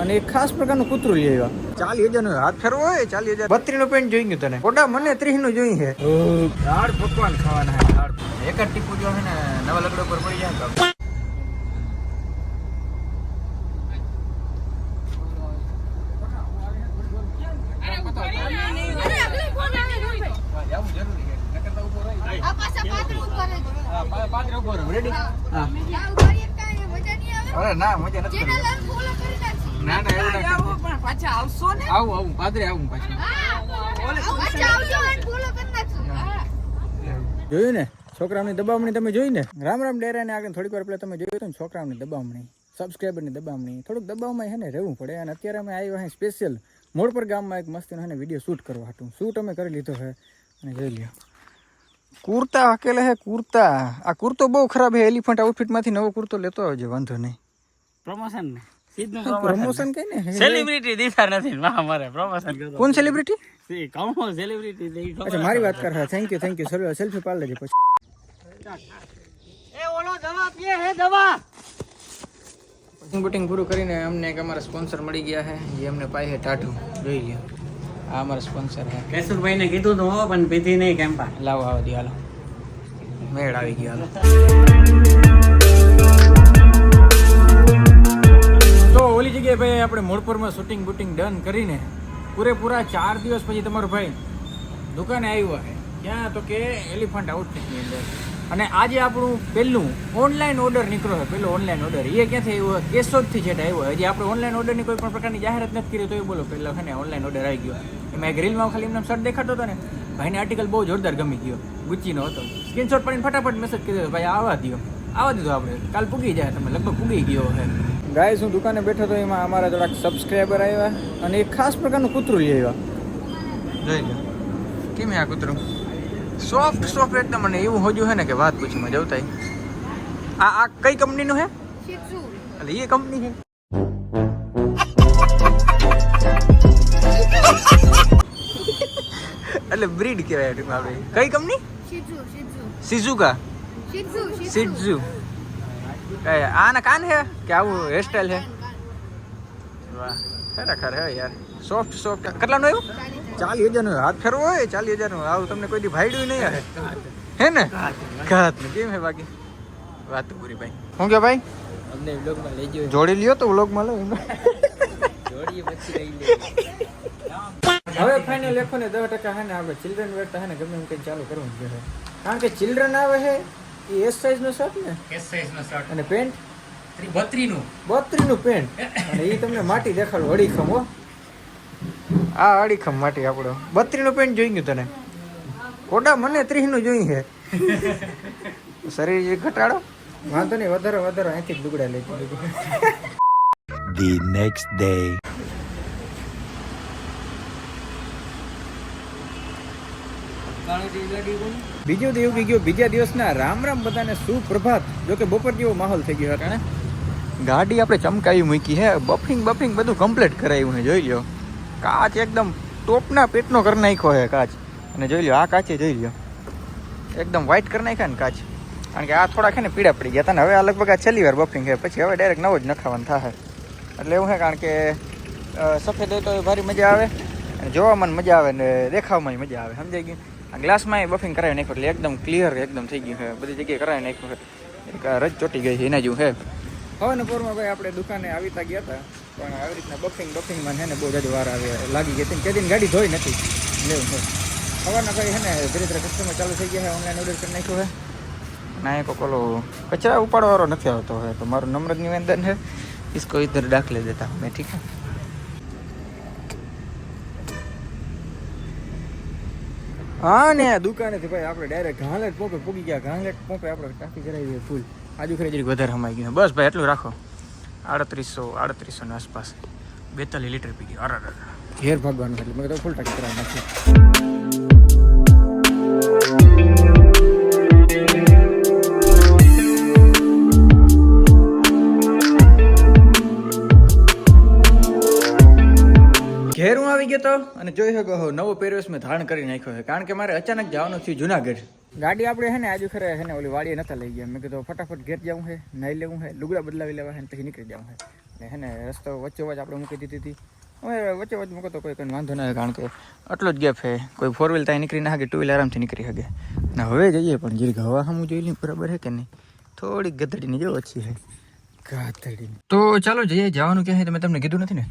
અને એક ખાસ પ્રકારનું કૂતરું લઈ આવ્યા ચાલી હજાર નો હાથ ફેરવો હોય ચાલી હજાર બત્રી નું પેન્ટ જોઈ ગયું તને ફોટા મને ત્રીસનું જોઈ છે દાળ પકવાન ખાવાના હે દાળ એક જ ટીપુ જો હે ને નવા લગડો પર પડી જાય. હા. અરે ના મજા નથી. ના ના એવું ના કરતા. પાછા આવશો ને? આવું આવું પાદરે આવું પાછું. જોયું ને? છોકરાઓની દબામણી તમે જોઈ ને? રામ રામ ડેરાને આગળ થોડીક વાર પહેલાં તમે જોયું હતું ને છોકરાઓની દબામણી સબસ્ક્રાઈબરની દબામણી થોડુંક દબાવમાં છે ને રહેવું પડે. અને અત્યારે અમે આવ્યા અહીં સ્પેશિયલ મોડ પર ગામમાં એક મસ્તીનો એને વીડિયો શૂટ કરવા હતું શૂટ અમે કરી લીધો છે અને જોઈ લ્યો. કુર્તા અકેલે હે કુર્તા. આ કુર્તો બહુ ખરાબ હે. એલિફન્ટ આઉટફિટમાંથી નવો કુર્તો લેતો આવજે વાંધો નહીં. પ્રમોશન ને? પ્રમોશન કઈ ને સેલિબ્રિટી દીધા નથી માં અમારે પ્રમોશન કોણ સેલિબ્રિટી સી સેલિબ્રિટી દઈ અચ્છા મારી વાત કર હા thank you thank you selfie પાડ લેજે પછી. એ ઓલો દવા પીએ હે દવા બુટિંગ બુટિંગ પૂરું કરીને અમને એક અમારા સ્પોન્સર મળી ગયા છે જે અમને પાય છે ટાઢું. જોઈ લ્યો. આ અમારા સ્પોન્સર છે કેશુરભાઈ ને કીધું તો હો પણ પીધી નહીં કેમ્પા લાવો આવો દી હાલો. મેળ આવી ગયો તો ઓલી જગ્યાએ ભાઈ આપણે મોડપુરમાં શૂટિંગ બુટિંગ ડન કરીને પૂરેપૂરા ચાર દિવસ પછી તમારો ભાઈ દુકાને આવ્યો હે. ક્યાં તો કે એલિફન્ટ આઉટફિટની અંદર. અને આજે આપણું પહેલું ઓનલાઈન ઓર્ડર નીકળ્યો હોય પહેલો ઓનલાઈન ઓર્ડર એ ક્યાંથી આવ્યો? કેશોદથી જેટ આવ્યો હજી આપણે ઓનલાઈન ઓર્ડરની કોઈ પણ પ્રકારની જાહેરાત નથી કરી તો એ બોલો પહેલાં છે ને ઓનલાઈન ઓર્ડર આવી ગયો. એમાં એક રીલમાં ખાલી એમને શર્ટ દેખાતો હતો ને, ભાઈને આર્ટિકલ બહુ જોરદાર ગમી ગયો. ગુચ્ચીનો હતો. સ્ક્રીનશોટ પડીને ફટાફટ મેસેજ કરી ભાઈ આવા દો આવા દીધો આપણે. કાલ પૂગી જાય, તમે લગભગ પૂગી ગયો છે ગાય હું દુકાને બેઠો તો એમાં અમારા થોડાક સબસ્ક્રાઈબર આવ્યા અને એક ખાસ પ્રકારનું કૂતરું લઈ આવ્યા. જોઈ લો. કેમ આ કૂતરું? સોફ્ટ સોફ્ટ એકદમ મને એવું હોજ્યું છે ને કે વાત પૂછી મજા આવતા આ આ કઈ કંપનીનું હે? એટલે એ કંપની છે એટલે બ્રીડ કહેવાય ટૂંકમાં આપણે. કઈ કંપની? સિઝુકા સિઝુ આના કાન હે? કે આવું હેરસ્ટાઈલ હે? વાહ ખરેખર હે યાર. સોફ્ટ સોફ્ટ કેટલાનું આવ્યું? ચાલીસ હજારનું. હાથ ફેરવો હોય ચાલીસ હજારનું. આવું તમને કોઈ દી ભાઈડું નહીં હે? હે ને? ઘાત ને કેમ હે બાકી? વાત પૂરી ભાઈ. શું કે ભાઈ? અમને વ્લોગમાં લઈ ગયો. જોડી લ્યો તો વ્લોગમાં લો એમાં જોડીએ પછી લઈ લે હવે ફાઇનલ લેખો ને દસ ટકા હે ને આપણે ચિલ્ડ્રન વેર હે ને ગમે એમ કંઈ ચાલુ કરવું જોઈએ કારણ કે ચિલ્ડ્રન આવે છે એ એસ સાઇઝનો શર્ટ ને? એસ સાઈઝ નો શર્ટ અને પેન્ટ? બત્રી નું બત્રીનું પેન્ટ. અને એ તમને માટી દેખાડું અડીખમ હો. આ અડીખમ માટી આપણો. બત્રીનું પેન્ટ જોઈ ગયું તને? કોડા મને ત્રીસનું જોઈ છે શરીર ઘટાડો? વાંધો નહીં વધારે વધારે. અહીંથી જ લુગડા લઈ the next day. બીજો દેવ ઉગી ગયો બીજા દિવસના રામ રામ બધાને સુપ્રભાત, જો કે બપોર જેવો માહોલ થઈ ગયો હતા. ગાડી આપણે ચમકાવી મૂકી હે, બફિંગ બફિંગ બધું કમ્પ્લીટ કરાવ્યું છે જોઈ લ્યો. કાચ એકદમ ટોપના પેટનો કરી નાખ્યો હે કાચ. અને જોઈ લ્યો, આ કાચે જોઈ લ્યો. એકદમ વ્હાઈટ કરી નાખ્યા ને કાચ. કારણ કે આ થોડા છે ને પીડા પડી ગયા હતા ને, હવે આ લગભગ આ છેલ્લી વાર બફિંગ છે પછી હવે ડાયરેક્ટ નવો જ નખાવાનું થાય એટલે એવું છે કારણ કે સફેદ હોય તો ભારી મજા આવે. અને જોવામાં મજા આવે ને, દેખાવમાં મજા આવે. સમજાઈ ગયું? આ ગ્લાસમાં બફિંગ કરાવી નાખ્યું એટલે એકદમ ક્લિયર એકદમ થઈ ગયું છે બધી જગ્યાએ કરાવી નાખ્યું છે એક આ રજ ચોટી ગઈ છે એના જેવું છે હવે ને પોરમાં ભાઈ આપણે દુકાને આવીતા ગયા હતા પણ આવી રીતના બફિંગ બફિંગમાં છે ને બહુ જ વાર આવે લાગી ગઈ હતી કેદીન ગાડી ધોઈ નથી લેવું છે સવારના ભાઈ છે ને ધીરે ધીરે કસ્ટમર ચાલુ થઈ ગયા છે ઓનલાઈન ઓર્ડર કરી નાખ્યું છે ના એક ઓલો કચરા ઉપાડવાવાળો નથી આવતો હવે તો મારું નમ્ર નિવેદન છે इसको इधर दाखिले देता हूँ मैं ठीक है હા ને દુકાનેથી ભાઈ આપણે ડાયરેક્ટ ઘાંલેટ પોપે પૂગી ગયા. ઘાંલેટ પોપે આપણે ટાંકી કરાવી દઈએ ફૂલ આજુ ખરી જરીક વધારે હમાઈ ગયું બસ ભાઈ, એટલું રાખો. આડત્રીસો આડત્રીસો ની આસપાસ. બેતાલીસ લીટર પી ગયું. અરે ઘેર ભાગવાનું એટલે મેં તો ફૂલ ટાંકી કરાવી નાખ્યું ઘેર આવી ગયો તો? અને જોઈ શકો હો, નવો પહેરવેશ મેં ધારણ કરી નાખ્યો છે. કારણ કે મારે અચાનક જવાનું થયું જુનાગઢ. ગાડી આપણે હે ને આજુ ખરે હે ને ઓલી વાડીએ નતા લઈ ગયા. મેં કીધું ફટાફટ ઘેર જવું છે, નાઈ લેવું છે, લુગડા બદલાવી લેવા છે પછી નીકળી જવું છે. ને હે ને રસ્તો વચ્ચે વચ્ચે આપણે મૂકી દીધી હતી. હવે વચ્ચે વચ્ચે મૂકો તો કોઈ કંઈ વાંધો નહીં કારણ કે આટલો જ ગેપ છે. કોઈ ફોર વ્હીલ ત્યાં નીકળી ના શકે ટુ વ્હીલ આરામથી નીકળી શકે. ને હવે જઈએ, પણ જીરીક હવા સામું જોઈ લઈ બરાબર છે કે નહીં? થોડીક ગધડીની જો ઓછી છે. ગાધડી તો ચાલો જઈએ, જવાનું ક્યાં છે, તમે તમને કીધું નથી ને?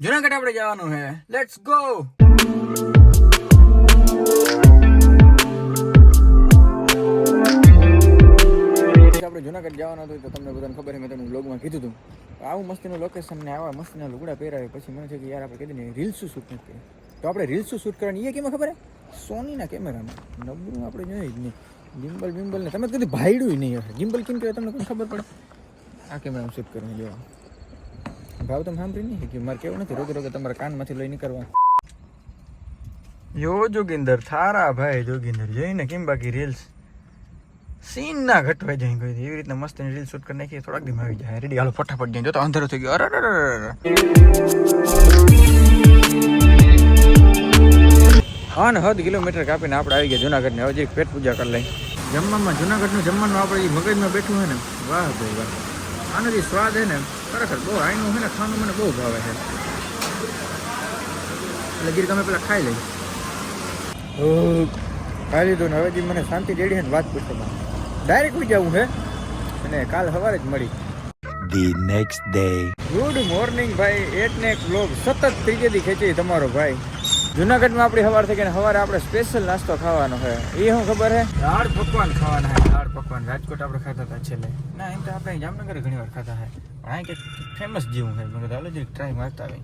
જુનાગઢ આપણે જવાનું છે લેટ્સ ગો આપણે જુનાગઢ જવાનું હતું તો તમને બધાને ખબર છે મેં તમને બ્લોગમાં કીધું હતું આવું મસ્તીનું લોકેશન ને આવા મસ્તીના લુગડા પહેરાવે, પછી મને છે કે યાર આપણે કીધું ને રીલ્સ શૂટ નથી કરી તો આપણે રીલ્સ શૂટ કરવાની એ કેમાં ખબર હે? સોનીના કેમેરામાં. નબળું આપણે જોઈએ જ નહીં. ગિમ્બલ બિમ્બલ ને તમે તો કીધું ભાઈડું નહીં હશે ગિમ્બલ કેમ કહેવાય? તમને કોઈ ખબર પડે? આ કેમેરામાં શૂટ કરવાનું જોવા. ભાવ તમે સાંભળી નહીં કે મારે કેવું નથી, રોગે રોગે તમારા કાનમાંથી લઈ નીકળવા યો જોગિંદર, થારા ભાઈ જોગિંદર, જોઈને કેમ બાકી રીલ્સ સીન ના ઘટવાઈ જાય કોઈ એવી રીતના મસ્ત રીલ શૂટ કરી નાખીએ, થોડાક દી આવી જાય. રેડી હાલો, ફટાફટ જઈને જો તો અંધારો થઈ ગયો. હા ને હદ કિલોમીટર કાપીને આપણે આવી ગયા જુનાગઢ ને હવે જરીક પેટ પૂજા કરી લઈ જમવામાં, જુનાગઢનું જમવાનું આપણે મગજમાં બેઠું હોય ને. વાહ ભાઈ વાહ. આનો જે સ્વાદ છે ને ખરેખર બહુ આઈનું છે ને ખાવાનું મને બહુ ભાવે છે એટલે ગીર તમે પેલા ખાઈ લઈ ખાઈ લીધું ને હવે જે મને શાંતિ જેડી છે ને વાત પૂછો ડાયરેક્ટ ઉઈ જવું છે અને કાલ સવારે જ મળી The next day. Good morning ભાઈ એક ને એક બ્લોગ સતત ત્રીજે દી ખેંચી તમારો ભાઈ જુનાગઢમાં આપણી સવાર થઈ ગઈ ને સવારે આપણે સ્પેશિયલ નાસ્તો ખાવાનો છે એ શું ખબર છે દાળ પકવાન ખાવાના છે દાળ પકવાન રાજકોટ આપણે ખાતા હતા છેલ્લે. ના, એમ તો આપણે જામનગર ઘણી વાર ખાતા હતા પણ અહીં કંઈક ફેમસ જેવું છે મેં કીધું હાલો જરીક ટ્રાય મારતા આવે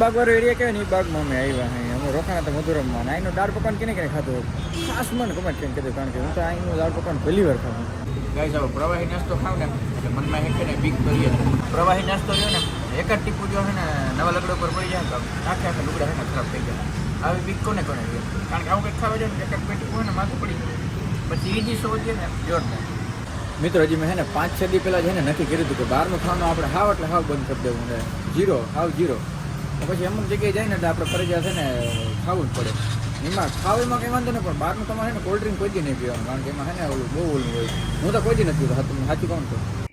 બાગવાળો એરિયા કહેવાય ને, એ બાગમાં અમે આવ્યા અહીં અમે રોકાણા હતા મધુરમમાં અહીંનો દાળ પકવાન કેને કેને ખાધું ખાસ મને કમેન્ટ કરીને કીધું, કારણ કે હું તો અહીંનું દાળ પકવાન પહેલી વાર ખાઉં ગાઈસ જાઓ પ્રવાહી નાસ્તો ખાવ ને, એટલે મનમાં એક ને બીક કરીએ પ્રવાહી નાસ્તો રહ્યો ને, એક જ ટીપું જો છે ને, નવા લગડા ઉપર પડી જાય તો આખે આખા લુગડા છે ને ખરાબ થઈ જાય. આવી બીક કોને કોને કારણ કે આવું કંઈક ખાવા જાય ને, એક જ પેટી હોય ને, માથું પડી જાય. પછી એ જે છે ને જોરદાર મિત્રો, હજી મેં હે ને પાંચ, છ દી પહેલાં છે ને નક્કી કર્યું હતું કે બહારનું ખાવાનું આપણે હાવ એટલે હાવ બંધ કરી દેવું ને. Zero, how zero. પછી અમુક જગ્યાએ જાય ને તો આપણે ફરજિયાત છે ને ખાવું જ પડે. એમાં ખાવામાં કંઈ વાંધો નહીં, પણ બહારનું તમારે કોલ્ડ ડ્રિંક કોઈ દી નહીં પીવાનું, કારણ કે એમાં છે ને ઓલું બહુ ઓલું હોય. હું તો કોઈ દી નથી પીતો, સાચું કહું તો.